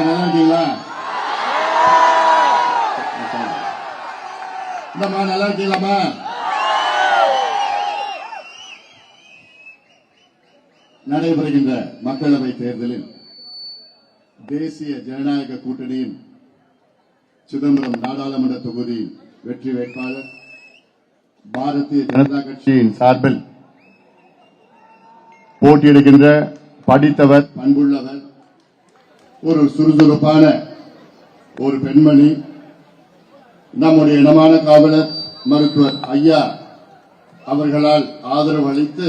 நல்லா இருக்கீங்களா இந்தம்மா நல்லா இருக்கீங்களாம்மா நடைபெறுகின்ற மக்களவை தேர்தலில் தேசிய ஜனநாயக கூட்டணியின் சிதம்பரம் நாடாளுமன்ற தொகுதி வெற்றி வேட்பாளர் பாரதிய ஜனதா கட்சியின் சார்பில் போட்டியிடுகின்ற படித்தவர் பண்புள்ளவர் ஒரு சுறுசுறுப்பான ஒரு பெண்மணி நம்முடைய இனமான காவலர் மருத்துவர் ஐயா அவர்களால் ஆதரவு அளித்து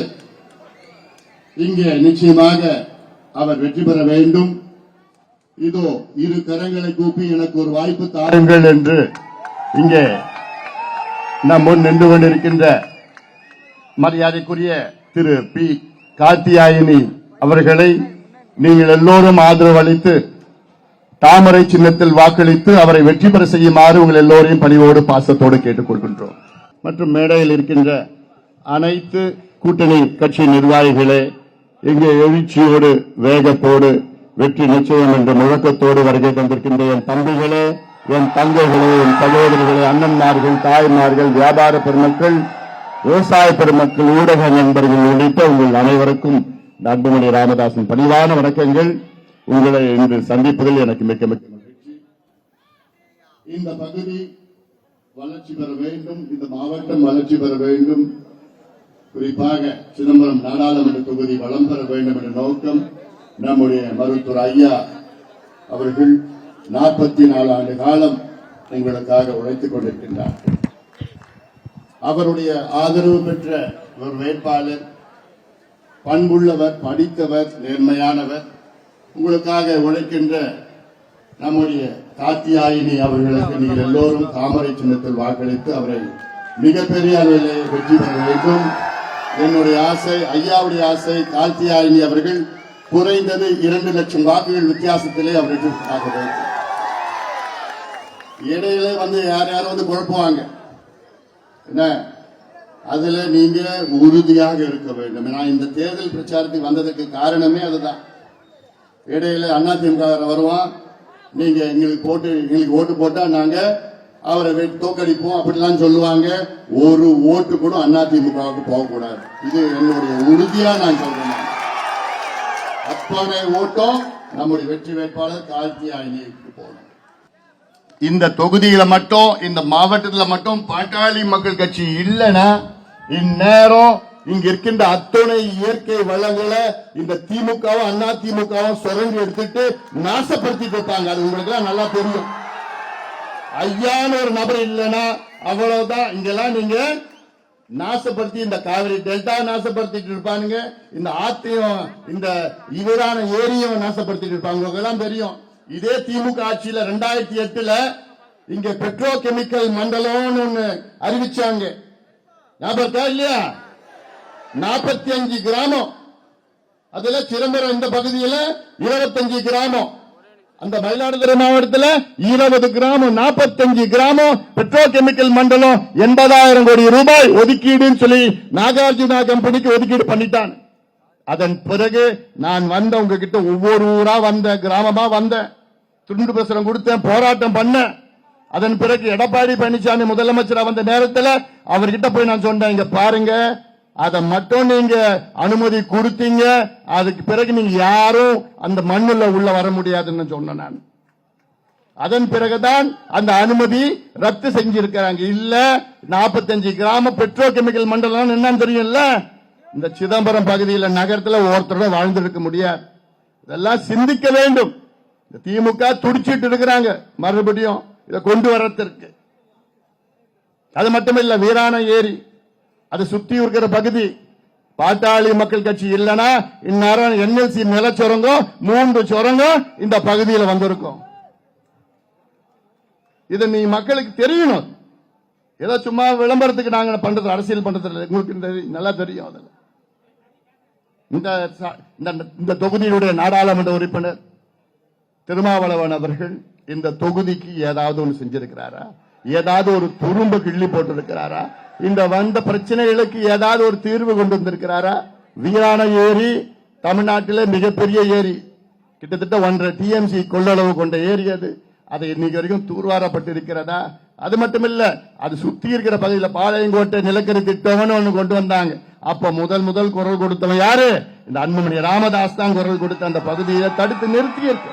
இங்கே நிச்சயமாக அவர் வெற்றி பெற வேண்டும். இதோ இரு கரங்களை கூப்பி எனக்கு ஒரு வாய்ப்பு தாருங்கள் என்று இங்கே நம் முன் நின்று கொண்டிருக்கின்ற மரியாதைக்குரிய திரு பி. கார்த்தியாயினி அவர்களை நீங்கள் எல்லோரும் ஆதரவு அளித்து தாமரை சின்னத்தில் வாக்களித்து அவரை வெற்றி பெற செய்யுமாறு உங்கள் எல்லோரையும் பணிவோடு பாசத்தோடு கேட்டுக் கொள்கின்றோம். மற்றும் மேடையில் இருக்கின்ற அனைத்து கூட்டணி கட்சி நிர்வாகிகளே இங்கே எழுச்சியோடு வேகத்தோடு வெற்றி நிச்சயம் என்ற முழக்கத்தோடு வருகை தந்திருக்கின்ற என் தம்பிகளே என் தங்கைகளே என் சகோதரிகளே அண்ணன்மார்கள் தாய்மார்கள் வியாபார பெருமக்கள் விவசாய பெருமக்கள் ஊடக நண்பர்கள் உள்ளிட்ட உங்கள் அனைவருக்கும் அன்புமணி ராமதாசன் பணிவான வணக்கங்கள். உங்களை இன்று சந்திப்பதில் எனக்கு மிக்க மிக்க மகிழ்ச்சி. இந்த பகுதி வளர்ச்சி பெற வேண்டும். இந்த மாவட்டம் வளர்ச்சி பெற வேண்டும். குறிப்பாக சிதம்பரம் நாடாளுமன்ற தொகுதி வளம் பெற வேண்டும் என்ற நோக்கம் நம்முடைய மருத்துவர் ஐயா அவர்கள் நாற்பத்தி நாலு ஆண்டு காலம் உங்களுக்காக உழைத்துக் கொண்டிருக்கின்றார். அவருடைய ஆதரவு பெற்ற ஒரு வேட்பாளர் பண்புள்ளவர் படித்தவர் நேர்மையானவர். உங்களுக்காக உழைக்கின்ற நம்முடைய காத்தியாயினி அவர்களுக்கு நீங்கள் எல்லோரும் தாமரை சின்னத்தில் வாக்களித்து அவரை மிகப்பெரிய அளவிலே வெற்றி பெற வேண்டும். என்னுடைய ஆசை ஐயாவுடைய ஆசை கார்த்தியாயினி அவர்கள் குறைந்தது இரண்டு லட்சம் வாக்குகள் வித்தியாசத்திலே அவர் வெற்றிக்காக வேண்டும். இடையில வந்து யார் யாரும் வந்து குழப்புவாங்க. என்ன? அதுல நீங்க உறுதியாக இருக்க வேண்டும். ஏன்னா இந்த தேர்தல் பிரச்சாரத்துக்கு வந்ததுக்கு காரணமே அதுதான். இடையில அதிமுக வருவான். நீங்க எங்களுக்கு போட்டு எங்களுக்கு ஓட்டு போட்டா நாங்க அவரை தோக்கடிப்போம் அப்படிலாம் சொல்லுவாங்க. ஒரு ஓட்டு கூட அதிமுகவுக்கு போகக்கூடாது. இது என்னுடைய உறுதியா நான் சொல்றேன். நான். அத்தனை ஓட்டம் நம்முடைய வெற்றி வேட்பாளர் கார்த்தி போகணும். இந்த தொகுதியில மட்டும் இந்த மாவட்டத்தில் மட்டும் பாட்டாளி மக்கள் கட்சி இல்லைன்னா இந்நேரம் இங்க இருக்கின்ற அத்தனை இயற்கை வளங்களை இந்த திமுகவும் அண்ணா திமுகவும் சுரண்டி எடுத்துட்டு நாசப்படுத்திட்டு இருப்பாங்க. அது உங்களுக்கு எல்லாம் நல்லா தெரியும். ஐயான்னு ஒரு நபர் இல்லைன்னா அவ்வளவுதான். இங்கெல்லாம் நீங்க நாசப்படுத்தி இந்த காவிரி டெல்டா நாசப்படுத்திட்டு இருப்பானுங்க. இந்த ஆத்தையும் இந்த இவரான ஏரியும் நாசப்படுத்திட்டு இருப்பாங்க. உங்களுக்கு எல்லாம் தெரியும். இதே திமுக ஆட்சியில ரெண்டாயிரத்தி எட்டுல இங்க பெட்ரோ கெமிக்கல் மண்டலம்னு ஒண்ணு அறிவிச்சாங்க. ஞாபகம் இல்லையா? நாற்பத்தி அஞ்சு கிராமம். அதுல சிதம்பரம் இந்த பகுதியில இருபத்தஞ்சு கிராமம். அந்த மயிலாடுதுறை மாவட்டத்தில் இருபது கிராமம் நாற்பத்தஞ்சு கிராமம். பெட்ரோ கெமிக்கல் மண்டலம் எண்பதாயிரம் கோடி ரூபாய் ஒதுக்கீடுன்னு சொல்லி நாகார்ஜுனா கம்பெனிக்கு ஒதுக்கீடு பண்ணிட்டான். அதன் பிறகு நான் வந்த உங்ககிட்ட ஒவ்வொரு ஊரா வந்த கிராமமா வந்தேன் துண்டு பிரசுரம் கொடுத்தேன் போராட்டம் பண்ணேன். அதன் பிறகு எடப்பாடி பழனிசாமி முதலமைச்சர் வந்த நேரத்தில் அவர்கிட்ட போய் நான் சொன்னேன் இங்க பாருங்க அதை மட்டும் நீங்க அனுமதி கொடுத்தீங்க அதுக்கு பிறகு நீங்க யாரும் அந்த மண்ணுல உள்ள வர முடியாதுன்னு சொன்னேன் நான். அதன் பிறகுதான் அந்த அனுமதி ரத்து செஞ்சிருக்கிறாங்க. இல்ல 45 கிராம பெட்ரோ கெமிக்கல் மண்டலம் என்னன்னு தெரியும்ல? இந்த சிதம்பரம் பகுதியில் நகரத்தில் ஒருத்தரோட வாழ்ந்திருக்க முடியாது. இதெல்லாம் சிந்திக்க வேண்டும். இந்த திமுக துடிச்சிட்டு இருக்கிறாங்க. மறுபடியும் இதை கொண்டு வரத்திற்கு அது மட்டுமில்ல வீரான ஏரி. அது சுத்தி இருக்கிற பகுதி. பாட்டாளி மக்கள் கட்சி இல்லனா இந்நேரம் என்எல்சி நிலச்சுரங்கம் மூன்று சுரங்கம் இந்த பகுதியில் வந்திருக்கும். இது நீ மக்களுக்கு தெரியணும். ஏதோ சும்மா விளம்பரத்துக்கு நாங்க பண்றது அரசியல் பண்றது இல்லை. உங்களுக்கு நல்லா தெரியும் அதுல. இந்த இந்த- இந்த தொகுதியினுடைய நாடாளுமன்ற உறுப்பினர் திருமாவளவன் அவர்கள் இந்த தொகுதிக்கு ஏதாவது ஒன்று செஞ்சிருக்கிறாரா? ஏதாவது ஒரு துரும்பு கிள்ளி போட்டிருக்கிறாரா? இந்த வந்த பிரச்சனைகளுக்கு ஏதாவது ஒரு தீர்வு கொண்டு வந்திருக்கிறாரா? வீரான ஏரி தமிழ்நாட்டிலே மிகப்பெரிய ஏரி. கிட்டத்தட்ட ஒன்றரை டிஎம்சி கொள்ளளவு கொண்ட ஏரி அது. அது இன்னைக்கு வரைக்கும் தூர்வாரப்பட்டு இருக்கிறதா அது மட்டும் இல்ல அது சுத்தி இருக்கிற பகுதியில் பாளையங்கோட்டை நிலக்கரி திட்டம்னு ஒன்று கொண்டு வந்தாங்க. அப்ப முதல் முதல் குரல் கொடுத்தவன் யாரு? இந்த அன்புமணி ராமதாஸ் தான் குரல் கொடுத்த அந்த பகுதியை தடுத்து நிறுத்தி இருக்கு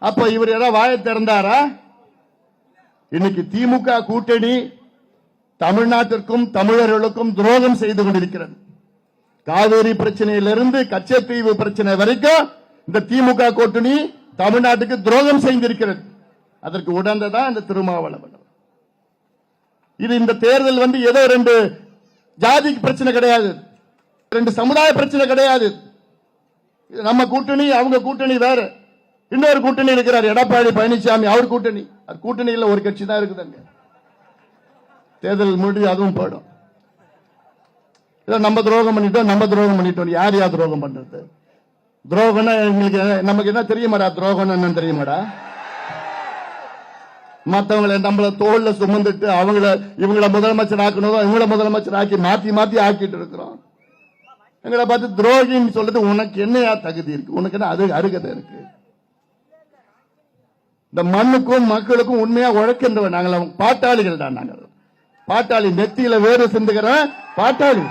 அப்ப இவர் ஏதாவது வாய திறந்தாரா? இன்னைக்கு திமுக கூட்டணி தமிழ்நாட்டிற்கும் தமிழர்களுக்கும் துரோகம் செய்து கொண்டிருக்கிறது. காவேரி பிரச்சனையிலிருந்து கச்சத்தீவு பிரச்சனை வரைக்கும் இந்த திமுக கூட்டணி தமிழ்நாட்டுக்கு துரோகம் செய்திருக்கிறது. அதற்கு உடந்ததான் இந்த திருமாவளவன். இது இந்த தேர்தல் வந்து ஏதோ ரெண்டு ஜாதி பிரச்சனை கிடையாது. ரெண்டு சமுதாய பிரச்சனை கிடையாது. நம்ம கூட்டணி அவங்க கூட்டணி வேற. இன்னொரு கூட்டணி இருக்கிறார் எடப்பாடி பழனிசாமி அவர் கூட்டணி. அது கூட்டணியில் ஒரு கட்சி தான் இருக்குதுங்க. தேர்தல் முடிஞ்சு அதுவும் போயிடும். இதை நம்ம துரோகம் பண்ணிட்டோம் நம்ம துரோகம் பண்ணிட்டோம். யார் யார் துரோகம் பண்றது? துரோகம்னா எங்களுக்கு நமக்கு என்ன தெரியுமாடா? துரோகம் என்னன்னு தெரியுமாடா? மற்றவங்களை நம்மள தோல்ல சுமந்துட்டு அவங்கள இவங்கள முதலமைச்சர் ஆக்கணும் இவங்கள முதலமைச்சர் ஆக்கி மாத்தி மாத்தி ஆக்கிட்டு இருக்கிறோம். எங்களை பார்த்து துரோகின்னு சொல்றது உனக்கு என்னையா தகுதி இருக்கு? உனக்கு என்ன அது அருகதை இருக்கு? இந்த மண்ணுக்கும் மக்களுக்கும் உண்மையா உழைக்கின்றவன் நாங்கள். அவங்க பாட்டாளிகள் தான் நாங்கள். பாட்டாளி நெத்தியில வேறு சிந்துகிறவன் பாட்டாளி.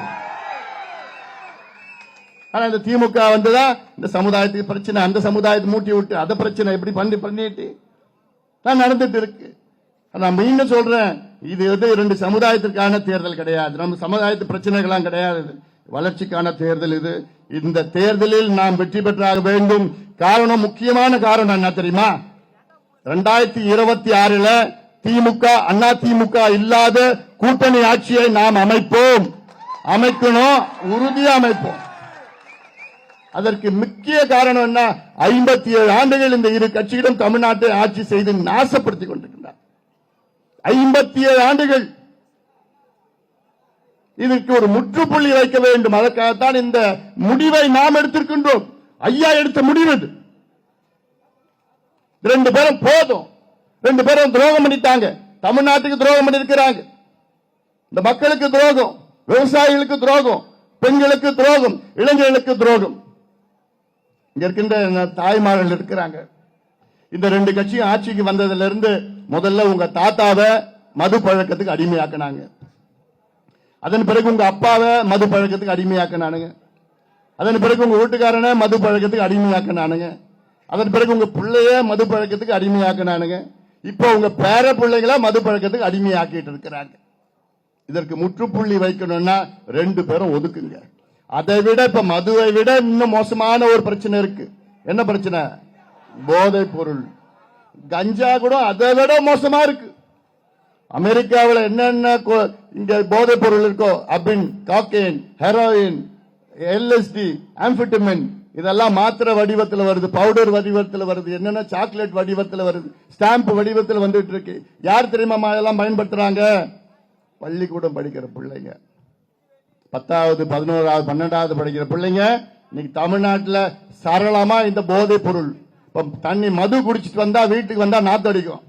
ஆனா இந்த திமுக வந்துதான் இந்த சமுதாயத்துக்கு பிரச்சனை அந்த சமுதாயத்தை மூட்டி விட்டு அந்த பிரச்சனை எப்படி பண்ணி பண்ணிட்டு தான் நடந்துட்டு இருக்கு. நான் மீண்டும் சொல்றேன் இது வந்து இரண்டு சமுதாயத்திற்கான தேர்தல் கிடையாது. நம்ம சமுதாயத்து பிரச்சனைகள்லாம் கிடையாது. இது. வளர்ச்சிக்கான தேர்தல் இது. இந்த தேர்தலில் நாம் வெற்றி பெற்றாக வேண்டும். காரணம் முக்கியமான காரணம் என்ன தெரியுமா? ரெண்டாயிரத்தி இருபத்தி ஆறுல திமுக அண்ணா திமுக இல்லாத கூட்டணி ஆட்சியை நாம் அமைப்போம். அமைக்கணும் உறுதியா அமைப்போம். அதற்கு முக்கிய காரணம் என்ன? ஐம்பத்தி ஏழு ஆண்டுகள் இந்த இரு கட்சிகளும் தமிழ்நாட்டை ஆட்சி செய்து நாசப்படுத்திக் கொண்டிருக்கின்றார் ஐம்பத்தி ஏழு ஆண்டுகள். இதற்கு ஒரு முற்றுப்புள்ளி வைக்க வேண்டும். அதற்காகத்தான் இந்த முடிவை நாம் எடுத்திருக்கின்றோம். ஐயா எடுத்த முடிவு ரெண்டு பேரும் போதும். ரெண்டு பேரும் துரோகம் பண்ணிட்டாங்க. தமிழ்நாட்டுக்கு துரோகம் பண்ணிருக்கிறாங்க இந்த மக்களுக்கு துரோகம் விவசாயிகளுக்கு துரோகம் பெண்களுக்கு துரோகம் இளைஞர்களுக்கு துரோகம். இங்க இருக்கின்ற தாய்மார்கள் இருக்கிறாங்க. இந்த ரெண்டு கட்சியும் ஆட்சிக்கு வந்ததுல இருந்து முதல்ல உங்க தாத்தாவை மது பழக்கத்துக்கு அடிமையாக்குனாங்க. அதன் பிறகு உங்க அப்பாவை மது பழக்கத்துக்கு அடிமையாக்கினானுங்க. அதன் பிறகு உங்க வீட்டுக்காரனை மது பழக்கத்துக்கு அடிமையாக்கினானுங்க. அதன் பிறகு உங்க பிள்ளைய மது பழக்கத்துக்கு அடிமையாக்கினானுங்க. இப்போ உங்க பேர பிள்ளைங்கள மது பழக்கத்துக்கு அடிமையாக்கிட்டு இருக்கிறாங்க. இதற்கு முற்றுப்புள்ளி வைக்கணும்னா ரெண்டு பேரும் ஒதுக்குங்க. அதை விட இப்ப மதுவை விட இன்னும் மோசமான ஒரு பிரச்சனை இருக்கு. என்ன பிரச்சனை? போதை பொருள். கஞ்சா கூட அதை விட மோசமா இருக்கு. அமெரிக்காவில் என்னென்ன இங்க போதைப் பொருள் இருக்கோ அபின் காக்கேன் ஹெரோயின் எல்எஸ்டி ஆம்பிட்டமின் இதெல்லாம் மாத்திரை வடிவத்தில் வருது பவுடர் வடிவத்தில் வருது என்னென்ன சாக்லேட் வடிவத்தில் வருது ஸ்டாம்ப் வடிவத்தில் வந்துட்டு இருக்கு. யார் தெரியுமா இதெல்லாம் பயன்படுத்துறாங்க? பள்ளிக்கூடம் படிக்கிற பிள்ளைங்க. பத்தாவது பதினோராவது பன்னெண்டாவது படிக்கிற பிள்ளைங்க இன்னைக்கு தமிழ்நாட்டில் சரளமா இந்த போதைப் பொருள். இப்போ தண்ணி மது குடிச்சிட்டு வந்தா வீட்டுக்கு வந்தா நாத்தடிக்கும்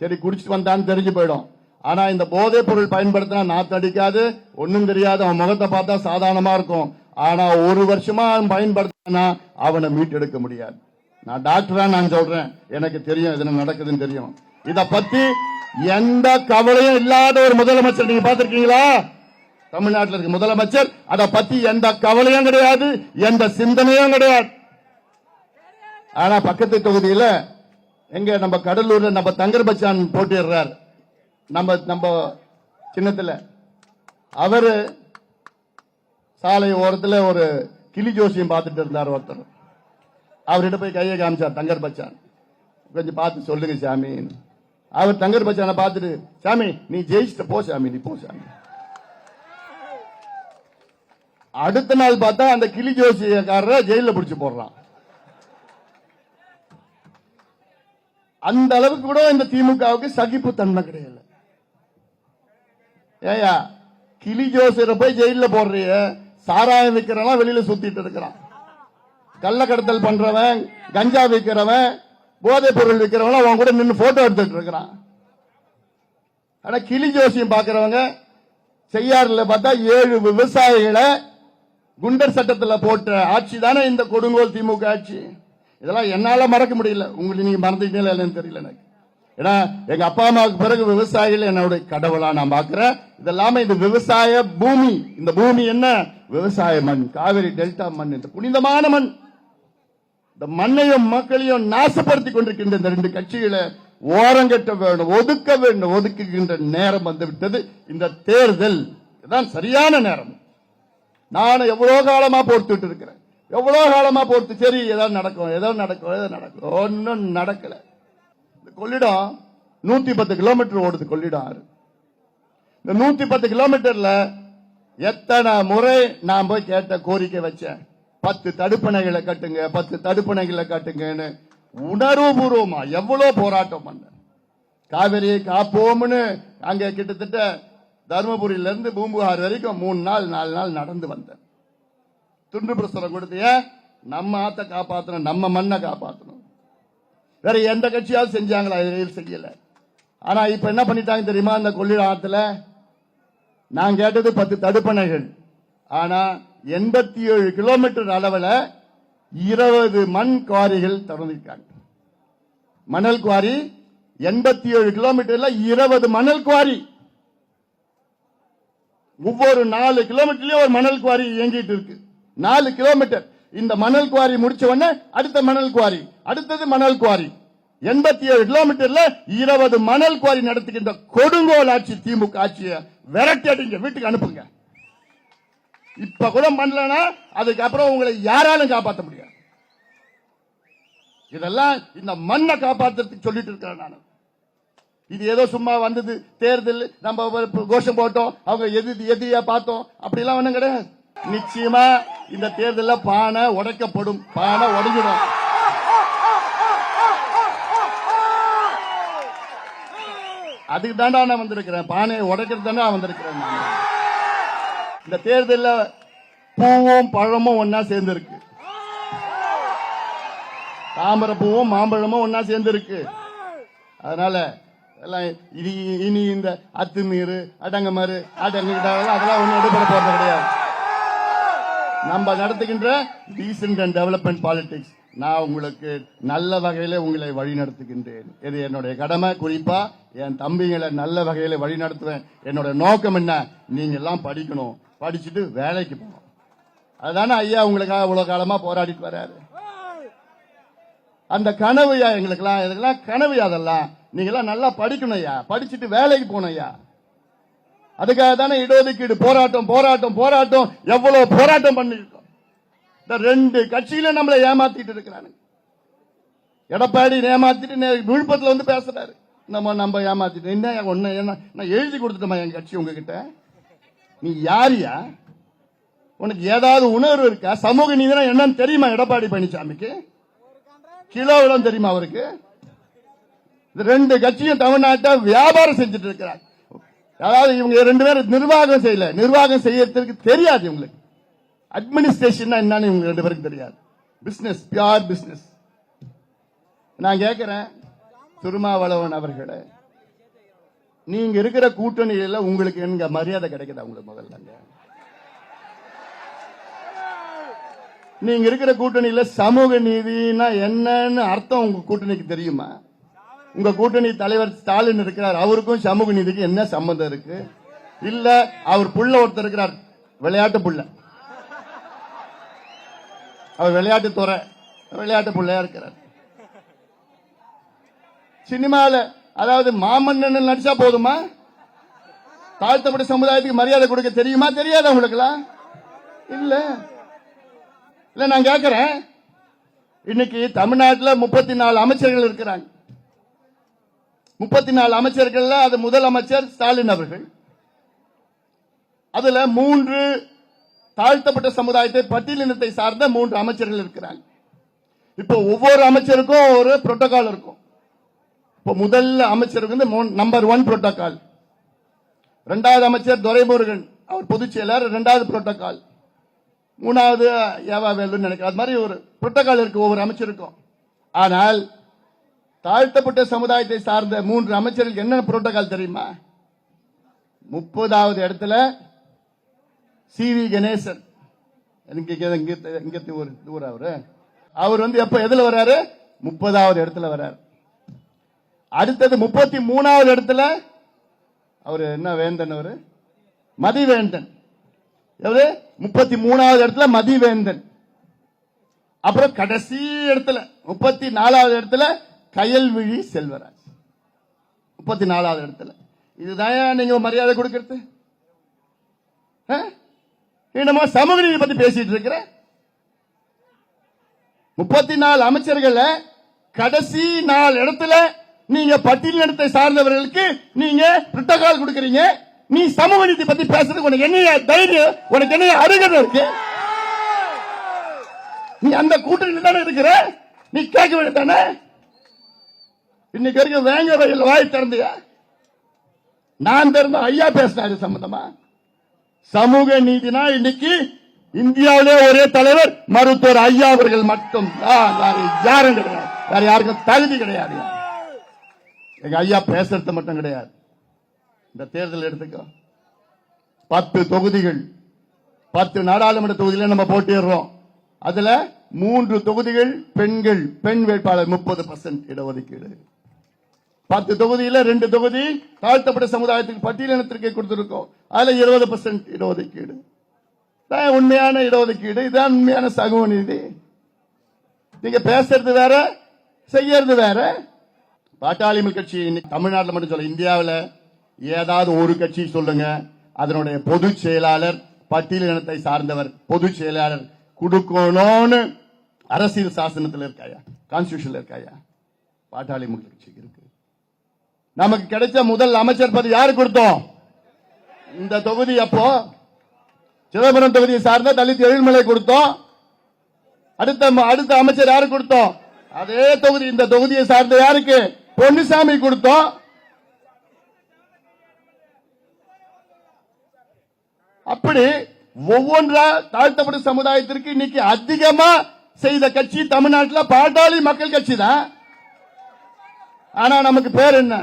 சரி குடிச்சிட்டு வந்தான்னு தெரிஞ்சு போயிடும். ஆனா இந்த போதைப் பொருள் பயன்படுத்தினா நாத்தடிக்காது ஒன்றும் தெரியாது. அவன் முகத்தை பார்த்தா சாதாரணமா இருக்கும். ஆனா ஒரு வருஷமா அவன் பயன்படுத்தினா அவனை மீட்டெடுக்க முடியாது. நான் டாக்டரா நான் சொல்றேன். எனக்கு தெரியும் இது நடக்குதுன்னு தெரியும். இத பத்தி எந்த கவலையும் இல்லாத ஒரு முதலமைச்சர் நீங்க பாத்திருக்கீங்களா தமிழ்நாட்டில் இருக்க முதலமைச்சர். அதை பத்தி எந்த கவலையும் கிடையாது. எந்த சிந்தனையும் கிடையாது. ஆனா பக்கத்து தொகுதியில எங்க நம்ம கடலூர்ல நம்ம தங்கர் பச்சான் போட்டிடுறார் நம்ம நம்ம சின்னத்துல. அவரு சாலை ஓரத்துல ஒரு கிளி ஜோசியம் பார்த்துட்டு இருந்தார் ஒருத்தர். அவர்கிட்ட போய் கையை காமிச்சார் தங்கர் பச்சான். கொஞ்சம் பார்த்து சொல்லுங்க சாமி. அவர் தங்கர் பச்சானை பார்த்துட்டு சாமி நீ ஜெயிச்சிட்ட போ சாமி நீ போ சாமி. அடுத்த நாள் பார்த்தா அந்த கிளி ஜோசியக்காரரை ஜெயில பிடிச்சி போடுறான். அந்த அளவுக்கு கூட இந்த திமுகவுக்கு சகிப்பு தன்மை கிடையாது ஏயா கிளி ஜோசியரை போய் ஜெயில போடுறிய சாராயம் விற்கிறவன் வெளியில சுத்திட்டு இருக்கிறான். கள்ள கடத்தல் பண்றவன் கஞ்சா விற்கிறவன் போதைப் பொருள் விற்கிறவன் அவன் கூட நின்று போட்டோ எடுத்துட்டு இருக்கிறான். ஆனா கிளி ஜோசியம் பாக்குறவங்க செய்யாறுல பார்த்தா ஏழு விவசாயிகளை குண்டர் சட்டத்தில் போட்ட ஆட்சி தானே இந்த கொடுங்கோல் திமுக ஆட்சி. இதெல்லாம் என்னால மறக்க முடியல. உங்களுக்கு நீங்க மறந்துட்டீங்களா இல்லைன்னு தெரியல எனக்கு. ஏன்னா எங்க அப்பா அம்மாவுக்கு பிறகு விவசாயிகள் என்னுடைய கடவுளா நான் பாக்குறேன் இதெல்லாம இந்த விவசாய பூமி. இந்த பூமி என்ன? விவசாய மண் காவிரி டெல்டா மண் இந்த புனிதமான மண். இந்த மண்ணையும் மக்களையும் நாசப்படுத்தி கொண்டிருக்கின்ற இந்த ரெண்டு கட்சிகளை ஓரங்கட்ட வேண்டும் ஒதுக்க வேண்டும் ஒதுக்குகின்ற நேரம் வந்துவிட்டது. இந்த தேர்தல் இதுதான் சரியான நேரம். நான் எவ்வளவு காலமா பொறுத்துட்டு இருக்கிறேன். எவ்வளவு காலமா பொறுத்து சரி ஏதாவது நடக்கும் ஏதோ நடக்கும் ஏதோ நடக்கும். ஒன்றும் நடக்கல. இந்த கொள்ளிடம் நூத்தி பத்து கிலோமீட்டர் ஓடுது கொள்ளிடம் ஆறு. இந்த நூத்தி பத்து கிலோமீட்டர்ல எத்தனை முறை நான் போய் கேட்ட கோரிக்கை வச்சேன். பத்து தடுப்பணைகளை கட்டுங்க பத்து தடுப்பணைகளை கட்டுங்கன்னு உணர்வுபூர்வமா எவ்வளவு போராட்டம் பண்ண காவிரியை காப்போம்னு அங்க கிட்டத்தட்ட தருமபுரியில இருந்து பூம்புகார் வரைக்கும் மூணு நாள் நாலு நாள் நடந்து வந்தேன். துண்டு பிரசுரம் கொடுத்து நம்ம ஆத்த காப்பாற்றணும் நம்ம மண்ணை காப்பாற்றணும் வேற எந்த கட்சியாவது செஞ்சாங்களா இதில் செய்யல. ஆனா இப்ப என்ன பண்ணிட்டாங்க தெரியுமா அந்த கொள்ளிட ஆத்துல? நான் கேட்டது பத்து தடுப்பணைகள். ஆனா எண்பத்தி ஏழு கிலோமீட்டர் அளவில் இருபது மண் குவாரிகள் திறந்திருக்காங்க. மணல் குவாரி எண்பத்தி ஏழு கிலோமீட்டர்ல இருபது மணல் குவாரி. ஒவ்வொரு நாலு கிலோமீட்டர்லயும் ஒரு மணல் குவாரி இயங்கிட்டு இருக்கு. நாலு கிலோமீட்டர். இந்த மணல் குவாரி முடிச்ச உடனே அடுத்த மணல் குவாரி அடுத்தது மணல் குவாரி. எண்பத்தி ஏழு கிலோமீட்டர்ல இருபது மணல் குவாரி நடத்துகின்ற கொடுங்கோல் ஆட்சி திமுக ஆட்சியை விரட்டி அடிங்க வீட்டுக்கு அனுப்புங்க. இப்ப கூட பண்ணலன்னா அதுக்கப்புறம் உங்களை யாராலும் காப்பாற்ற முடியாது. இதெல்லாம் இந்த மண்ணை காப்பாத்துறதுக்கு சொல்லிட்டு இருக்கிறேன் நான். இது ஏதோ சும்மா வந்தது தேர்தல் நம்ம கோஷம் போட்டோம் அவங்க எது எதிரியா பார்த்தோம் அப்படிலாம் ஒண்ணும் கிடையாது. நிச்சயமா இந்த தேர்தலில் பானை உடைக்கப்படும் பானை உடைஞ்சிடும். அதுக்கு தாண்டா நான் வந்திருக்கிறேன். பானையை உடைக்கிறது தாண்டா வந்திருக்கிறேன். இந்த தேர்தலில் பூவும் பழமும் ஒன்னா சேர்ந்துருக்கு. தாமரை பூவும் மாம்பழமும் ஒன்னா சேர்ந்துருக்கு. அதனால எல்லாம் இனி இனி இந்த அத்துமீறு அடங்கமறு அடங்குகிட்டாலும் அதெல்லாம் ஒன்றும் எடுபட போறது கிடையாது. நம்ம நடத்துகின்ற டீசென்ட் அண்ட் டெவலப்மெண்ட் பாலிடிக்ஸ் நான் உங்களுக்கு நல்ல வகையில உங்களை வழிநடத்துகின்றேன். இது என்னுடைய கடமை. குறிப்பா என் தம்பிங்களை நல்ல வகையில வழிநடத்துவேன். என்னோட நோக்கம் என்ன? நீங்க எல்லாம் படிக்கணும். படிச்சுட்டு வேலைக்கு போகணும். அதுதானே ஐயா உங்களுக்காக இவ்வளவு காலமா போராடிட்டு வர்றாரு. அந்த கனவுயா எங்களுக்கெல்லாம் இதுக்கெல்லாம் கனவு அதெல்லாம்? நீங்க எல்லாம் நல்லா படிக்கணும் ஐயா. படிச்சுட்டு வேலைக்கு போகணும் ஐயா. அதுக்காக தானே இடஒதுக்கீடு போராட்டம் போராட்டம் போராட்டம். எவ்வளவு போராட்டம் பண்ணிருக்கோம் ரெண்டு கட்சியில நம்மளை ஏமாத்திட்டு இருக்கிறானுங்க. எடப்பாடி ஏமாத்திட்டு விழுப்புரத்தில் வந்து பேசுறாரு. நம்ம நம்ம ஏமாத்திட்டு? என்ன ஒன்னு என்ன நான் எழுதி கொடுத்துட்டோமா என் கட்சி உங்ககிட்ட. நீ யாரியா? உனக்கு ஏதாவது உணர்வு இருக்கா? சமூக நீதினா என்னன்னு தெரியுமா எடப்பாடி பழனிசாமிக்கு? கிலோ தெரியுமா அவருக்கு? இந்த ரெண்டு கட்சியும் தமிழ்நாட்டை வியாபாரம் செஞ்சுட்டு இருக்கிறார் அதாவது இவங்க ரெண்டு பேரும் நிர்வாகம் செய்யல. நிர்வாகம் செய்யறதுக்கு தெரியாது இவங்களுக்கு. அட்மினிஸ்ட்ரேஷன் என்னன்னு இவங்க ரெண்டு பேருக்கு தெரியாது. பிசினஸ் பியார் பிசினஸ் நான் கேட்கிறேன் திருமாவளவன் அவர்களே நீங்க இருக்கிற கூட்டணியில உங்களுக்கு எங்க மரியாதை கிடைக்குதா உங்களுக்கு முதல்ல? நீங்க இருக்கிற கூட்டணியில சமூக நீதினா என்னன்னு அர்த்தம் உங்க கூட்டணிக்கு தெரியுமா? உங்க கூட்டணி தலைவர் ஸ்டாலின் இருக்கிறார் அவருக்கும் சமூக நீதிக்கு என்ன சம்பந்தம் இருக்கு? இல்ல அவர் புள்ள ஒருத்தர் இருக்கிறார் விளையாட்டு புள்ள. அவர் விளையாட்டு துறை விளையாட்டு பிள்ளையா இருக்கிறார். சினிமாவில் அதாவது மாமன்னன் நடிச்சா போதுமா? தாழ்த்தப்பட்ட சமுதாயத்துக்கு மரியாதை கொடுக்க தெரியுமா? தெரியாதா உங்களுக்குலாம் இல்ல. இல்ல நான் கேட்கிறேன் இன்னைக்கு தமிழ்நாட்டில் முப்பத்தி நாலு அமைச்சர்கள் இருக்கிறாங்க. முப்பத்தி நாலு அமைச்சர்கள்ல அது முதல் அமைச்சர் ஸ்டாலின் அவர்கள். அதுல மூன்று தாழ்த்தப்பட்ட சமுதாயத்தை பட்டியலினத்தை சார்ந்த மூன்று அமைச்சர்கள் இருக்கிறாங்க. இப்போ ஒவ்வொரு அமைச்சருக்கும் ஒரு புரோட்டோகால் இருக்கும். இப்போ முதல் அமைச்சருக்கு வந்து நம்பர் ஒன் புரோட்டோகால் ரெண்டாவது அமைச்சர் துரைமுருகன் அவர் பொதுச் செயலர் ரெண்டாவது புரோட்டோகால் மூணாவது ஏவா வேலுன்னு நினைக்கிறேன். அது மாதிரி ஒரு புரோட்டோகால் இருக்கு ஒவ்வொரு அமைச்சருக்கும். ஆனால் தாழ்த்தப்பட்ட சமுதாயத்தை சார்ந்த மூன்று அமைச்சர்களுக்கு என்ன புரோட்டோகால் தெரியுமா? முப்பதாவது இடத்துல சி வி கணேசன். இங்க இங்க இங்க ஊர் ஊர் அவரு? அவர் வந்து எப்ப எதுல வராரு முப்பதாவது இடத்துல வராரு அடுத்தது முப்பத்தி மூணாவது இடத்துல அவர் என்ன வேந்தன் அவரு? மதிவேந்தன். எவரு? முப்பத்தி மூணாவது இடத்துல மதிவேந்தன். அப்புறம் கடைசி இடத்துல முப்பத்தி நாலாவது இடத்துல கயல்விழி செல்வராஜ். முப்பத்தி நாலாவது இடத்துல. இதுதான் நீங்க மரியாதை கொடுக்கறது? ஆ? என்னமோ சமூக நீதி பத்தி பேசிட்டு இருக்கிற? முப்பத்தி நாலு அமைச்சர்கள் கடைசி நாலு இடத்துல நீங்க பட்டியலினத்தை சார்ந்தவர்களுக்கு நீங்க புரோட்டோகால் கொடுக்கறீங்க. நீ சமூக நீதி பத்தி பேசுறதுக்கு உனக்கு என்ன தைரியம் உனக்கு என்ன அருகதை இருக்கு. நீ அந்த கூட்டணியில் தானே இருக்கிற? நீ கேட்க வேண்டியதானே இன்னைக்கு வரைக்கும் வேங்க வகையில் வாய் திறந்தியா? நான் திறந்த ஐயா பேசினாரு சம்பந்தமா? சமூக நீதினா இன்னைக்கு இந்தியாவிலே ஒரே தலைவர் மருத்துவர் ஐயா அவர்கள் மட்டும் தான். வேற யாரும் கிடையாது. வேற யாருக்கும் தகுதி கிடையாது. எங்க ஐயா பேசுறது மட்டும் கிடையாது. இந்த தேர்தல் எடுத்துக்கோ. பத்து தொகுதிகள் பத்து நாடாளுமன்ற தொகுதியில நம்ம போட்டிடுறோம் அதுல மூன்று தொகுதிகள் பெண்கள் பெண் வேட்பாளர் முப்பது பர்சன்ட் இடஒதுக்கீடு. பத்து தொகுதியில ரெண்டு தொகுதி தாழ்த்தப்பட்ட சமுதாயத்துக்கு பட்டியலினத்திற்கே கொடுத்திருக்கோம். அதுல இருபது பர்சன்ட் இடஒதுக்கீடு. தான் உண்மையான இடஒதுக்கீடு. இதுதான் உண்மையான சமூக நீதி. நீங்க பேசுறது வேற செய்யறது வேற. பாட்டாளி கட்சி இன்னைக்கு தமிழ்நாட்டில் மட்டும் சொல்ல இந்தியாவில் ஏதாவது ஒரு கட்சி சொல்லுங்க. அதனுடைய பொதுச் செயலாளர் பட்டியல் இனத்தை சார்ந்தவர் பொதுச் செயலாளர் கொடுக்கணும்னு அரசியல் சாசனத்தில் இருக்காயா? கான்ஸ்டியூஷன்ல இருக்காயா? பாட்டாளி மக்கள் கட்சி இருக்கு. நமக்கு கிடைச்ச முதல் அமைச்சர் பதவி யாரு கொடுத்தோம்? இந்த தொகுதி அப்போ சிதம்பரம் தொகுதியை சார்ந்த தலித் எழில்மலை கொடுத்தோம். அடுத்த அடுத்த அமைச்சர் யாரு கொடுத்தோம்? அதே தொகுதி இந்த தொகுதியை சார்ந்த யாருக்கு? பொன்னுசாமி கொடுத்தோம். அப்படி ஒவ்வொன்றா தாழ்த்தப்படும் சமுதாயத்திற்கு இன்னைக்கு அதிகமா செய்த கட்சி தமிழ்நாட்டில் பாட்டாளி மக்கள் கட்சி தான். ஆனா நமக்கு பேர் என்ன?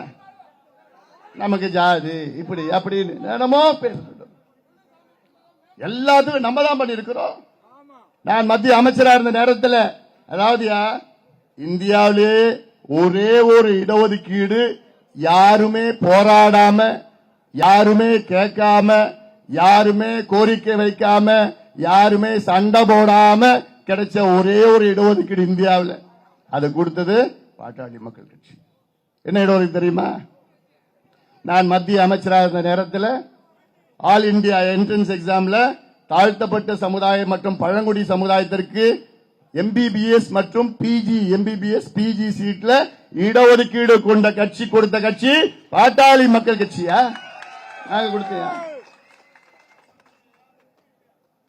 நமக்கு ஜாதி இப்படி அப்படின்னு என்னமோ பேசிட்டோம் எல்லாத்துக்கும் நம்ம தான் பண்ணிருக்கிறோம் நான் மத்திய அமைச்சரா இருந்த நேரத்தில் அதாவது இந்தியாவிலே ஒரே ஒரு இடஒதுக்கீடு யாருமே போராடாம யாருமே கேட்காம யாருமே கோரிக்கை வைக்காம யாருமே சண்டை போடாம கிடைச்ச ஒரே ஒரு இடஒதுக்கீடு இந்தியாவில். அது கொடுத்தது பாட்டாளி மக்கள் கட்சி. என்ன இடஒதுக்கீடு தெரியுமா? நான் மத்திய அமைச்சராக இருந்த நேரத்தில் ஆல் இந்தியா என்ட்ரன்ஸ் எக்ஸாமில் தாழ்த்தப்பட்ட சமுதாயம் மற்றும் பழங்குடி சமுதாயத்திற்கு எம்பிபிஎஸ் மற்றும் பிஜி எம்பிபிஎஸ் பிஜி சீட்ல இடஒதுக்கீடு கொண்ட கட்சி கொடுத்த கட்சி பாட்டாளி மக்கள் கட்சியா? நாங்க கொடுத்தியா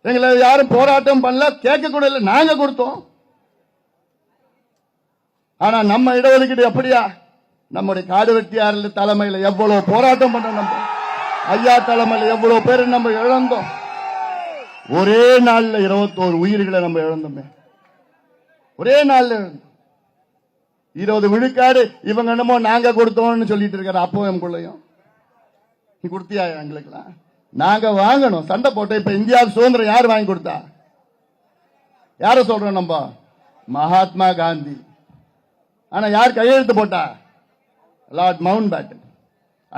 எங்களை யாரும் போராட்டம் பண்ணல கேட்க கூட இல்லை நாங்க கொடுத்தோம். ஆனா நம்ம இடஒதுக்கீடு அப்படியா நம்முடைய காடு வெட்டியாரில் தலைமையில் எவ்வளவு போராட்டம் பண்ண நம்ம? ஐயா தலைமையில் எவ்வளவு பேர் நம்ம இழந்தோம்? ஒரே நாளில் இருபத்தோரு உயிர்களை நம்ம இழந்தோமே. ஒரே நாளில் இழந்தோம். இருபது விழுக்காடு இவங்க என்னமோ நாங்க கொடுத்தோம்னு சொல்லிட்டு இருக்காரு. அப்போ எங்குள்ளையும் நீ கொடுத்தியா எங்களுக்குலாம் நாங்க வாங்கணும். சண்டை போட்டு இப்ப இந்தியா சுதந்திரம் யார் வாங்கி கொடுத்தா? யார சொல்றோம் நம்ம? மகாத்மா காந்தி. ஆனா யார் கையெழுத்து போட்டா? லார்ட் மவுண்ட் பேட்டன்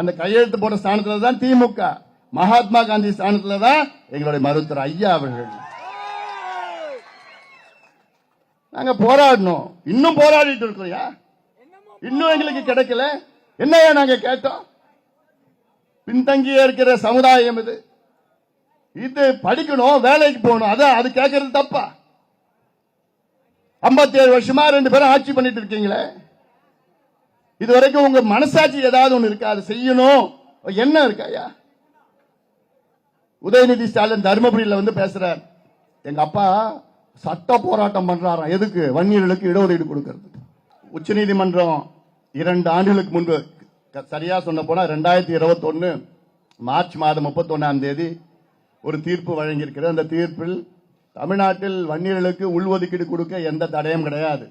அந்த கையெழுத்து போட்ட ஸ்தானத்தில் தான் திமுக. மகாத்மா காந்தி ஸ்தானத்தில் தான் எங்களுடைய மருத்துவர் ஐயா அவர்கள். நாங்க போராடணும். இன்னும் போராடிட்டு இருக்கிறோம் இன்னும் எங்களுக்கு கிடைக்கல. என்னையா நாங்க கேட்டோம்? பின்தங்கிய இருக்கிற சமுதாயம் இது. இது படிக்கணும் வேலைக்கு போகணும். அதான் அது கேட்கறது தப்பா? 57 ஏழு வருஷமா ரெண்டு பேரும் ஆட்சி பண்ணிட்டு இருக்கீங்களே? இது வரைக்கும் உங்க மனசாட்சி ஏதாவது ஒண்ணு இருக்கா? அதை செய்யணும். என்ன இருக்காயா உதயநிதி ஸ்டாலின் தருமபுரியில வந்து பேசுறார். எங்க அப்பா சட்ட போராட்டம் பண்றாராம். எதுக்கு? வன்னியர்களுக்கு இடஒதுக்கீடு கொடுக்கிறது. உச்சநீதிமன்றம் இரண்டு ஆண்டுகளுக்கு முன்பு சரியா சொன்ன போனா ரெண்டாயிரத்தி இருபத்தொன்னு மார்ச் மாதம் முப்பத்தொன்னாம் தேதி ஒரு தீர்ப்பு வழங்கியிருக்கிறது. அந்த தீர்ப்பில் தமிழ்நாட்டில் வன்னியர்களுக்கு உள்ஒதுக்கீடு கொடுக்க எந்த தடையும் கிடையாது.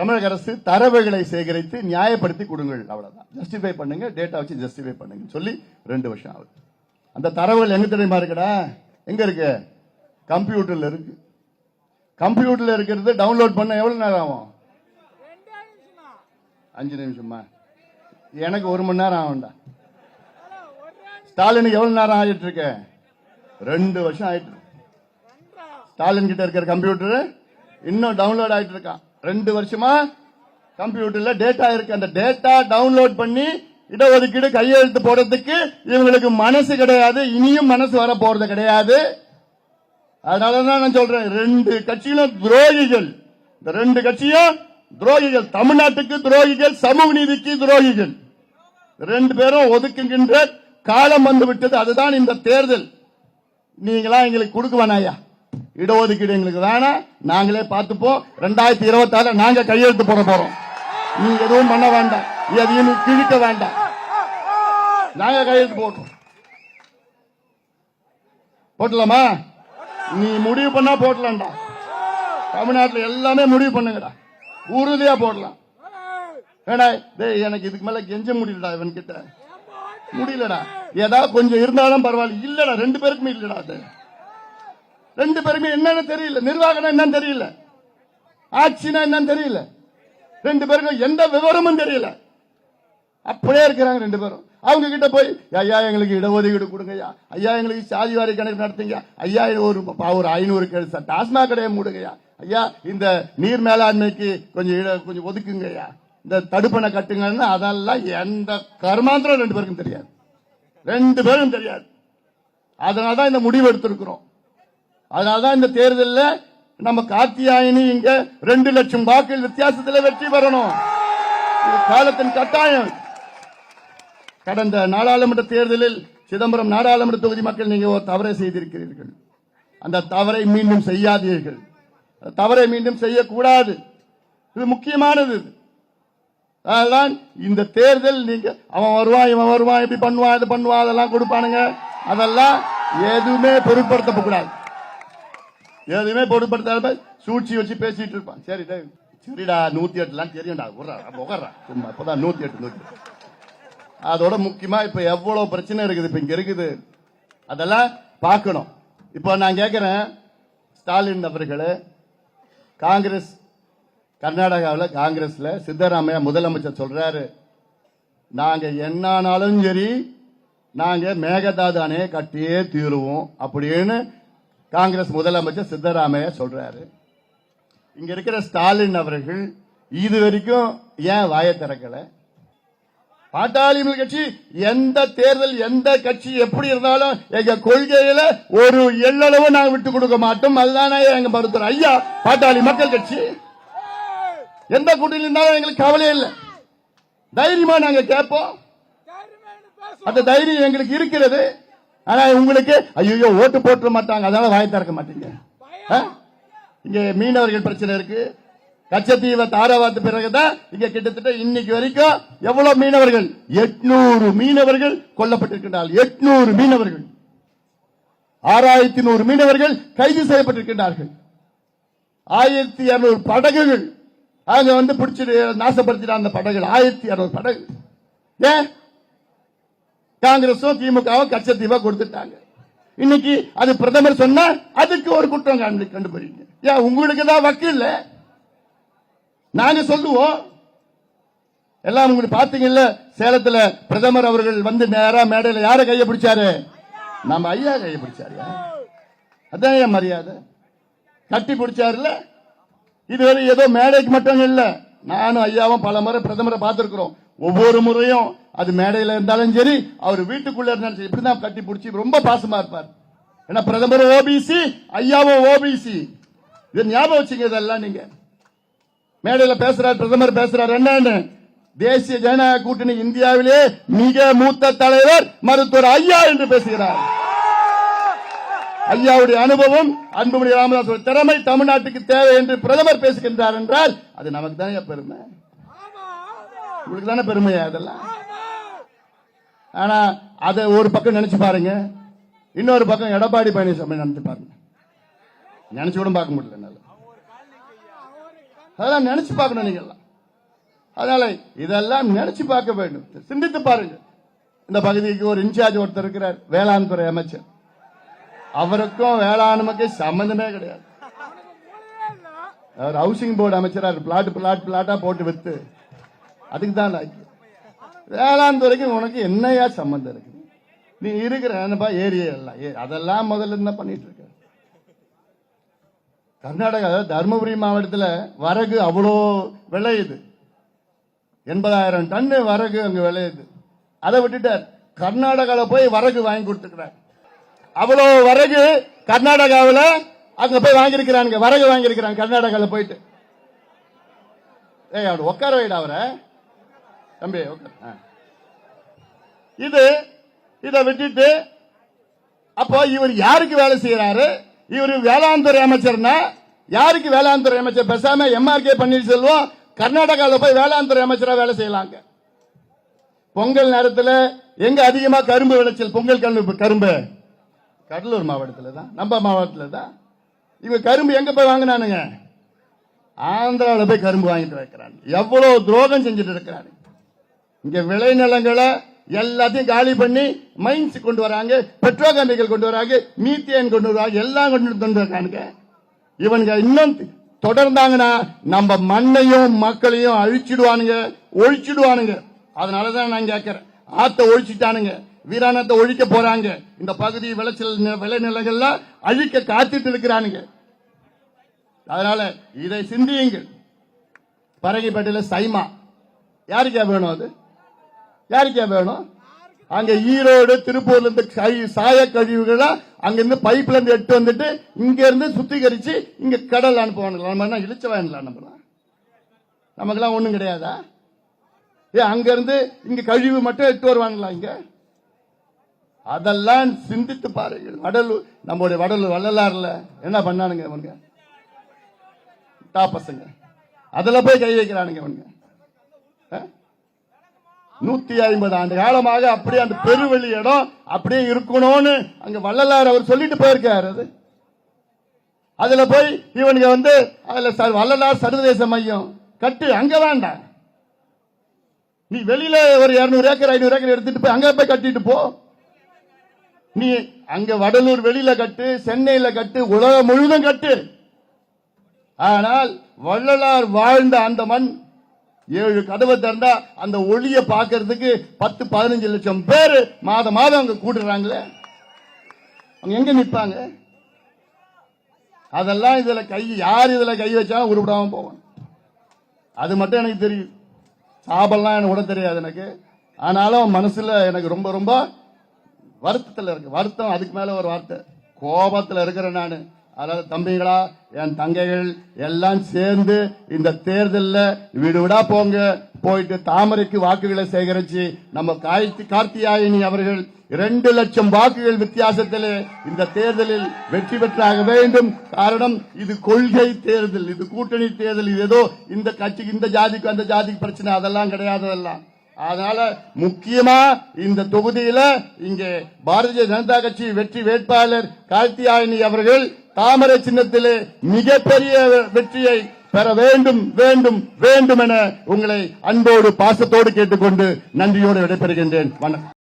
தமிழக அரசு தரவுகளை சேகரித்து நியாயப்படுத்தி கொடுங்கள். அவ்வளவுதான். ஜஸ்டிஃபை பண்ணுங்க டேட்டா வச்சு ஜஸ்டிஃபை பண்ணுங்க. சொல்லி ரெண்டு வருஷம் ஆகுது. அந்த தரவுகள் எங்க தெரியுமா இருக்குடா? எங்க இருக்கு? கம்ப்யூட்டர்ல இருக்கு. கம்ப்யூட்டர்ல இருக்கிறது டவுன்லோட் பண்ண எவ்வளவு நேரம் ஆகும்? அஞ்சு நிமிஷமா? எனக்கு ஒரு மணி நேரம் ஆகும்டா. ஸ்டாலினுக்கு எவ்வளவு நேரம் ஆகிட்டு இருக்க? ரெண்டு வருஷம் ஆயிட்டு ஸ்டாலின் கிட்ட இருக்கிற கம்ப்யூட்டர் இன்னும் டவுன்லோட் ஆயிட்டு இருக்கான் ரெண்டு வருஷமா கம்ப்யூட்டர்ல டேட்டா இருக்கு. அந்த டேட்டா டவுன்லோட் பண்ணி இடஒதுக்கீடு கையெழுத்து போடுறதுக்கு இவங்களுக்கு மனசு கிடையாது. இனியும் மனசு வர போறது கிடையாது. அதனாலதான் நான் சொல்றேன் ரெண்டு கட்சிகளும் துரோகிகள். இந்த ரெண்டு கட்சியும் துரோகிகள். தமிழ்நாட்டுக்கு துரோகிகள் சமூக நீதிக்கு துரோகிகள். ரெண்டு பேரும் ஒதுக்குகின்ற காலம் வந்து விட்டது அதுதான் இந்த தேர்தல். நீங்களா எங்களுக்கு கொடுக்க வேணாயா இடஒதுக்கீடு எங்களுக்கு வேணாம். நாங்களே பார்த்துப்போம். ரெண்டாயிரத்தி இருபத்தி நாங்கள் நாங்க கையெழுத்து போட போறோம். நீ எதுவும் பண்ண வேண்டாம். எதையும் நீ கிழிக்க வேண்டாம். நாங்க கையெழுத்து போட்டோம். போட்டலாமா? நீ முடிவு பண்ணா போட்டலாம்டா. தமிழ்நாட்டில் எல்லாமே முடிவு பண்ணுங்கடா. உறுதியா போடலாம். ஏடா டேய் எனக்கு இதுக்கு மேல கெஞ்ச முடியலடா இவன் கிட்ட முடியலடா. ஏதாவது கொஞ்சம் இருந்தாலும் பரவாயில்ல. இல்லடா ரெண்டு பேருக்குமே இல்லடா அது. ரெண்டு பேருமே என்னன்னு தெரியல. நிர்வாகம் என்னன்னு தெரியல. ஆட்சினா என்னன்னு தெரியல. ரெண்டு பேருக்கும் எந்த விவரமும் தெரியல. அப்படியே இருக்கிறாங்க ரெண்டு பேரும். அவங்க கிட்ட போய் ஐயா எங்களுக்கு இடஒதுக்கீடு கொடுங்கய்யா. ஐயா எங்களுக்கு சாதி வாரி கணக்கு நடத்துங்க ஐயா ஒரு ஒரு ஐநூறு க- டாஸ்மாக் கடையை மூடுங்கய்யா. ஐயா இந்த நீர் மேலாண்மைக்கு கொஞ்சம் இட கொஞ்சம் ஒதுக்குங்கய்யா. இந்த தடுப்பணை கட்டுங்கன்னு அதெல்லாம் எந்த கர்மாந்திரம் ரெண்டு பேருக்கும் தெரியாது. ரெண்டு பேரும் தெரியாது. அதனால தான் இந்த முடிவு எடுத்திருக்கிறோம். அதனால்தான் இந்த தேர்தலில் நம்ம கார்த்தியாயினி இங்க ரெண்டு லட்சம் வாக்குகள் வித்தியாசத்தில் வெற்றி பெறணும். காலத்தின் கட்டாயம். கடந்த நாடாளுமன்ற தேர்தலில் சிதம்பரம் நாடாளுமன்ற தொகுதி மக்கள் நீங்க ஒரு தவறை செய்திருக்கிறீர்கள். அந்த தவறை மீண்டும் செய்யாதீர்கள். தவறை மீண்டும் செய்யக்கூடாது. இது முக்கியமானது. இது. அதனால் இந்த தேர்தல் நீங்க அவன் வருவான் இவன் வருவான் இப்படி பண்ணுவான் இது பண்ணுவான் அதெல்லாம் கொடுப்பானுங்க. அதெல்லாம் எதுவுமே பொருட்படுத்தப்படாது எதுவுமே பொருட்படுத்தாத சூழ்ச்சி வச்சு பேசிட்டு இருப்பான். சரி சரிடா நூத்தி எட்டுலாம் தெரியும்டா. உட்றா உட்றா சும்மா இப்பதான் நூத்தி எட்டு நூத்தி அதோட முக்கியமா இப்ப எவ்வளவு பிரச்சனை இருக்குது இப்ப இங்க இருக்குது அதெல்லாம் பார்க்கணும். இப்போ நான் கேட்கிறேன் ஸ்டாலின் அவர்களே காங்கிரஸ் கர்நாடகாவில் காங்கிரஸ்ல சித்தராமையா முதலமைச்சர் சொல்றாரு. நாங்க என்னானாலும் சரி நாங்க மேகதாதானே கட்டியே தீருவோம் அப்படின்னு காங்கிரஸ் முதலமைச்சர் சித்தராமையா சொல்றாரு. இங்க இருக்கிற ஸ்டாலின் அவர்கள் இது வரைக்கும் ஏன் வாயை திறக்கல? பாட்டாளி மக்கள் கட்சி எந்த தேர்தல் எந்த கட்சி எப்படி இருந்தாலும் எங்க கொள்கையில ஒரு எள்ளளவு நாங்க விட்டு கொடுக்க மாட்டோம். அதுதானே எங்க மருத்துவர். ஐயா பாட்டாளி மக்கள் கட்சி. எந்த கூட்டணி இருந்தாலும் எங்களுக்கு கவலை இல்லை. தைரியமா நாங்க கேட்போம். அந்த தைரியம் எங்களுக்கு இருக்கிறது. ஆனா உங்களுக்கு ஐயோ ஓட்டு போட்டுற மாட்டாங்க. அதனால வாய் திறக்க மாட்டீங்க? இங்க மீனவர்கள் பிரச்சனை இருக்கு. கச்சத்தீவை தாராவாத்து பிறகுதான் இங்க கிட்டத்தட்ட இன்னைக்கு வரைக்கும் எவ்வளவு மீனவர்கள்? எட்நூறு மீனவர்கள் கொல்லப்பட்டிருக்கின்றார்கள். எட்நூறு மீனவர்கள். ஆறாயிரத்தி நூறு மீனவர்கள் கைது செய்யப்பட்டிருக்கின்றார்கள். ஆயிரத்தி இருநூறு படகுகள். அங்க வந்து பிடிச்சிட்டு நாசப்படுத்தின அந்த படகுகள். ஆயிரத்தி இருநூறு படகு ஏன்? காங்கிரஸும் திமுகவும் கச்சத்தீவா கொடுத்துட்டாங்க. இன்னைக்கு அது பிரதமர் சொன்னா அதுக்கு ஒரு குற்றம் கண்டுபிடிங்க. ஏன் உங்களுக்கு தான் வக்கு இல்ல? நாங்க சொல்லுவோம். எல்லாம் உங்களுக்கு பாத்தீங்கல்ல சேலத்துல பிரதமர் அவர்கள் வந்து நேரா மேடையில யார கைய பிடிச்சாரு? நம்ம ஐயா கைய பிடிச்சாரு. அதான் ஏன் மரியாதை. கட்டி பிடிச்சாருல இதுவரை ஏதோ மேடைக்கு மட்டும் இல்ல நானும் ஐயாவும் பல முறை பிரதமரை பார்த்திருக்கிறோம். ஒவ்வொரு முறையும் அது மேடையில இருந்தாலும் சரி அவர் வீட்டுக்குள்ள இருந்தாலும் சரி இப்படிதான் கட்டி பிடிச்சி ரொம்ப பாசமா இருப்பார். ஏன்னா பிரதமர் ஓபிசி ஐயாவும் ஓபிசி இது ஞாபகம் வச்சுங்க இதெல்லாம் நீங்க. மேடையில பேசுறார் பிரதமர் பேசுறார் என்னன்னு? தேசிய ஜனநாயக கூட்டணி இந்தியாவிலே மிக மூத்த தலைவர் மருத்துவர் ஐயா என்று பேசுகிறார். ஐயாவுடைய அனுபவம் அன்புமணி ராமதாஸ் திறமை தமிழ்நாட்டுக்கு தேவை என்று பிரதமர் பேசுகின்றார் என்றால் அது நமக்கு தானே பெருமை? உங்களுக்கு தானே பெருமையா அதெல்லாம் ஆனா அதை ஒரு பக்கம் நினைச்சு பாருங்க. இன்னொரு பக்கம் எடப்பாடி பழனிசாமி நினைச்சு பாருங்க. நினைச்சு கூட பார்க்க முடியல என்னால. அதெல்லாம் நினைச்சு பார்க்கணும் நீங்க அதனால இதெல்லாம் நினைச்சு பார்க்க வேண்டும். சிந்தித்து பாருங்க. இந்த பகுதிக்கு ஒரு இன்சார்ஜ் ஒருத்தர் இருக்கிறார் வேளாண் துறை அமைச்சர். அவருக்கும் வேளாண்மைக்கு சம்பந்தமே கிடையாது. அவர் ஹவுசிங் போர்டு அமைச்சரா பிளாட் பிளாட் பிளாட்டா போட்டு வித்து. அதுக்கு தான் வேளாண் துறைக்கும் உனக்கு என்னையா சம்மந்தம் இருக்கு? நீ இருக்கிற என்னப்பா ஏரியா எல்லாம். ஏ- அதெல்லாம் முதல்ல இருந்தா பண்ணிட்டு இருக்க? கர்நாடகா தருமபுரி மாவட்டத்தில் வரகு அவ்வளோ விளையுது எண்பதாயிரம் டன்னு வரகு அங்கே விளையுது அதை விட்டுட்டார். கர்நாடகாவில் போய் வரகு வாங்கி கொடுத்துக்கிறார். அவ்வளோ வரகு கர்நாடகாவில் அங்க போய் வாங்கியிருக்கிறானுங்க. வரகு வாங்கியிருக்கிறாங்க கர்நாடகாவில் போயிட்டு. ஏய் அவர் உட்கார வைடா அவரை. தம்பி. இது இதை விட்டுட்டு அப்போ இவர் யாருக்கு வேலை செய்யறாரு இவர் வேளாண் துறை அமைச்சர்னா யாருக்கு வேளாண் துறை அமைச்சர்? பேசாம எம்ஆர்கே பன்னீர்செல்வம் கர்நாடகாவில் போய் வேளாண் துறை அமைச்சரா வேலை செய்யலாங்க. பொங்கல் நேரத்தில் எங்க அதிகமா கரும்பு விளைச்சல்? பொங்கல் கரும்பு கரும்பு. கடலூர் மாவட்டத்தில் தான். நம்ம மாவட்டத்தில் தான். இவங்க கரும்பு எங்க போய் வாங்கினானுங்க? ஆந்திராவில் போய் கரும்பு வாங்கிட்டு வைக்கிறாங்க. எவ்வளவு துரோகம் செஞ்சுட்டு இருக்கிறாங்க இங்க விளைநிலங்களை எல்லாத்தையும் காலி பண்ணி மைன்ஸ் கொண்டு வராங்க பெட்ரோ கெமிக்கல் கொண்டு வராங்க மீத்தேன் கொண்டு வராங்க எல்லாம் கொண்டு கொண்டு வராங்க இவனுங்க இன்னும் தொடர்ந்தாங்கன்னா நம்ம மண்ணையும் மக்களையும் அழிச்சிடுவானுங்க ஒழிச்சிடுவானுங்க. அதனாலதான் நான் கேட்கிறேன். ஆத்த ஒழிச்சிட்டானுங்க வீராணத்தை ஒழிக்க போறாங்க. இந்த பகுதி விளைச்சல் விளைநிலங்கள்ல அழிக்க காத்துட்டு இருக்கிறானுங்க. அதனால இதை சிந்தியுங்கள். பரங்கிப்பேட்டையில சைமா. யாருக்கா வேணும் அது? யாருக்கே வேணும்? அங்க ஈரோடு திருப்பூர்ல இருந்து சாய கழிவுகளை அங்க இருந்து பைப்ல இருந்து எடுத்து வந்துட்டு இங்க இருந்து சுத்திகரிச்சு இங்க கடல் அனுப்புவானுங்களா? நம்ம என்ன இழிச்ச வேணலாம் நம்மளாம் நமக்கெல்லாம் ஒண்ணும் கிடையாதா? ஏ அங்க இருந்து இங்க கழிவு மட்டும் எடுத்து வருவாங்களா இங்க? அதெல்லாம் சிந்தித்து பாருங்கள். வடலூர் நம்மளுடைய வடலூர் வள்ளலாறுல என்ன பண்ணானுங்க இவனுங்க? டாப்பசங்க அதில் அதுல போய் கை வைக்கிறானுங்க இவனுங்க. ஆ? நூத்தி ஐம்பது ஆண்டு காலமாக அப்படியே அந்த பெருவெளி இடம் அப்படியே இருக்கணும்னு அங்க வள்ளலார் அவர் சொல்லிட்டு போயிருக்காரு அது. அதுல போய் இவனுங்க வந்து அதுல ச- வள்ளலார் சர்வதேச மையம் கட்டு அங்க வேண்டாம். நீ வெளியில ஒரு இருநூறு ஏக்கர் ஐநூறு ஏக்கர் எடுத்துட்டு போய் அங்க போய் கட்டிட்டு போ. நீ அங்க வடலூர் வெளியில கட்டு சென்னையில கட்டு உலகம் முழுதும் கட்டு. ஆனால் வள்ளலார் வாழ்ந்த அந்த மண் ஏழு கதவை திறந்தா அந்த ஒளிய பார்க்கறதுக்கு பத்து பதினஞ்சு லட்சம் பேர் மாதம் மாதம் அங்க கூடுறாங்களே? அவங்க எங்க நிற்பாங்க அதெல்லாம் இதுல கை யார் இதுல கை வச்சா உருப்படாம போவான்? அது மட்டும் எனக்கு தெரியும். சாபெல்லாம் எனக்கு கூட தெரியாது எனக்கு. ஆனாலும் மனசுல எனக்கு ரொம்ப ரொம்ப வருத்தத்தில் இருக்கு. வருத்தம் அதுக்கு மேல ஒரு வார்த்தை. கோபத்தில் இருக்கிறேன் நான். அதாவது தம்பிகளா என் தங்கைகள் எல்லாம் சேர்ந்து இந்த தேர்தலில் வீடு விடா போங்க. போயிட்டு தாமரைக்கு வாக்குகளை சேகரிச்சு நம்ம காய்த்தி கார்த்தியாயினி அவர்கள் இரண்டு லட்சம் வாக்குகள் வித்தியாசத்திலே இந்த தேர்தலில் வெற்றி பெற்றாக வேண்டும். காரணம் இது கொள்கை தேர்தல் இது கூட்டணி தேர்தல் இது ஏதோ இந்த கட்சிக்கு இந்த ஜாதிக்கு அந்த ஜாதிக்கு பிரச்சனை அதெல்லாம் கிடையாது அதெல்லாம். அதனால முக்கியமா இந்த தொகுதியில இங்கே பாரதிய ஜனதா கட்சி வெற்றி வேட்பாளர் கார்த்தியாயினி அவர்கள் தாமரை சின்னத்திலே மிகப்பெரிய வெற்றியை பெற வேண்டும் வேண்டும் வேண்டும் என உங்களை அன்போடு பாசத்தோடு கேட்டுக்கொண்டு நன்றியோடு விடைபெறுகின்றேன். வணக்கம்.